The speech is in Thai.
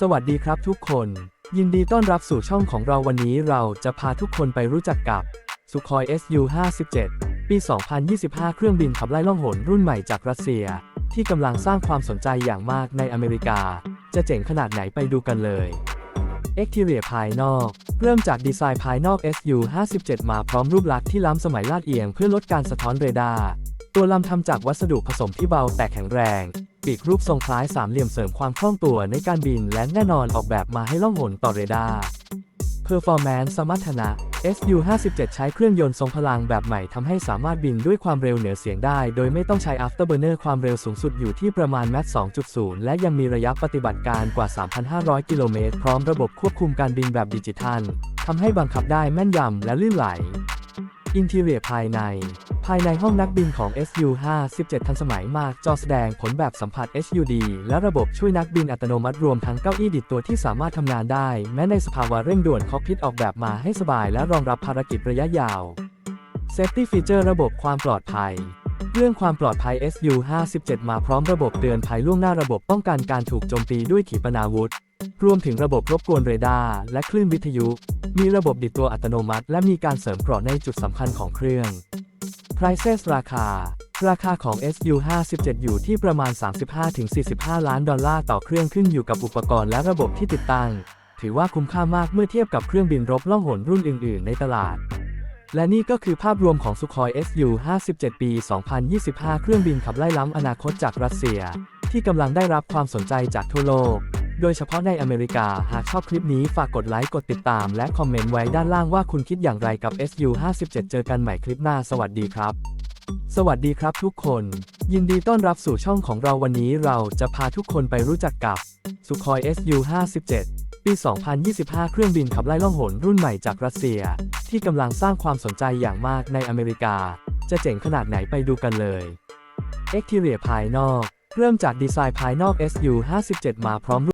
สวัสดีครับทุกคน ยินดีต้อนรับสู่ช่องของเราวันนี้เราจะพาทุกคนไปรู้จักกับ Sukhoi Su-57 ปี 2025 เครื่องบินขับไล่ล่องหนรุ่นใหม่จากรัสเซีย ที่กำลังสร้างความสนใจอย่างมากในอเมริกา จะเจ๋งขนาดไหนไปดูกันเลย Exterior ภายนอก เริ่มจากดีไซน์ภายนอก Su-57 มาพร้อมรูปลักษณ์ที่ล้ำสมัยลาดเอียงเพื่อลดการสะท้อนเรดาร์ ตัวลำทำจากวัสดุผสมที่เบาแต่แข็งแรง ปีกรูปทรงคล้ายสามเหลี่ยมเสริมความคล่องตัวในการบินและแน่นอนออกแบบมาให้ล่องหนต่อเรดาร์ Performance สมรรถนะ Su-57 ใช้เครื่องยนต์ทรงพลังแบบใหม่ทำให้สามารถบินด้วยความเร็วเหนือเสียงได้ โดยไม่ต้องใช้ Afterburner ความเร็วสูงสุดอยู่ที่ประมาณ Mach 2.0 และยังมีระยะปฏิบัติการกว่า 3,500 กิโลเมตร พร้อมระบบควบคุมการบินแบบดิจิทัลทำให้บังคับได้แม่นยำและลื่นไหล อินทีเรียภายใน ภายในห้องนักบินของ Su-57 ทันสมัยมาก จอแสดงผลแบบสัมผัส HUD และระบบช่วยนักบินอัตโนมัติรวมทั้งเก้าอี้ดิดตัวที่สามารถทำงานได้ แม้ในสภาวะเร่งด่วนคอกพิทออกแบบมาให้สบายและรองรับภารกิจระยะยาว Safety Feature ระบบความปลอดภัยเรื่องความปลอดภัย Su-57 มาพร้อมระบบเตือนภัยล่วงหน้าระบบป้องกันการถูกโจมตีด้วยขีปนาวุธ รวมถึงระบบรบกวนเรดาร์และคลื่นวิทยุ มีระบบดิดตัวอัตโนมัติ และมีการเสริมเกราะในจุดสำคัญของเครื่อง Prices ราคา ราคาของ Su-57 อยู่ที่ประมาณ 35-45 ล้านดอลลาร์ต่อเครื่องขึ้นอยู่กับอุปกรณ์และระบบที่ติดตั้ง ถือว่าคุ้มค่ามากเมื่อเทียบกับเครื่องบินรบล่องหนรุ่นอื่น ๆ ในตลาด และนี่ก็คือภาพรวมของ Sukhoi Su-57 ปี 2025 เครื่องบินขับไล่ล้ำอนาคตจากรัสเซีย ที่กำลังได้รับความสนใจจากทั่วโลก โดยเฉพาะในอเมริกา หากชอบคลิปนี้ฝากกดไลค์กดติดตามและคอมเมนต์ไว้ด้านล่างว่าคุณคิดอย่างไรกับ Su-57 เจอกันใหม่คลิปหน้าสวัสดีครับ สวัสดีครับทุกคน ยินดีต้อนรับสู่ช่องของเราวันนี้เราจะพาทุกคนไปรู้จักกับ Sukhoi Su-57 ปี 2025 เครื่องบินขับไล่ล่องหนรุ่นใหม่จากรัสเซีย ที่กำลังสร้างความสนใจอย่างมากในอเมริกา จะเจ๋งขนาดไหนไปดูกันเลย Exterior ภายนอก เริ่มจากดีไซน์ภายนอก Su-57 มาพร้อม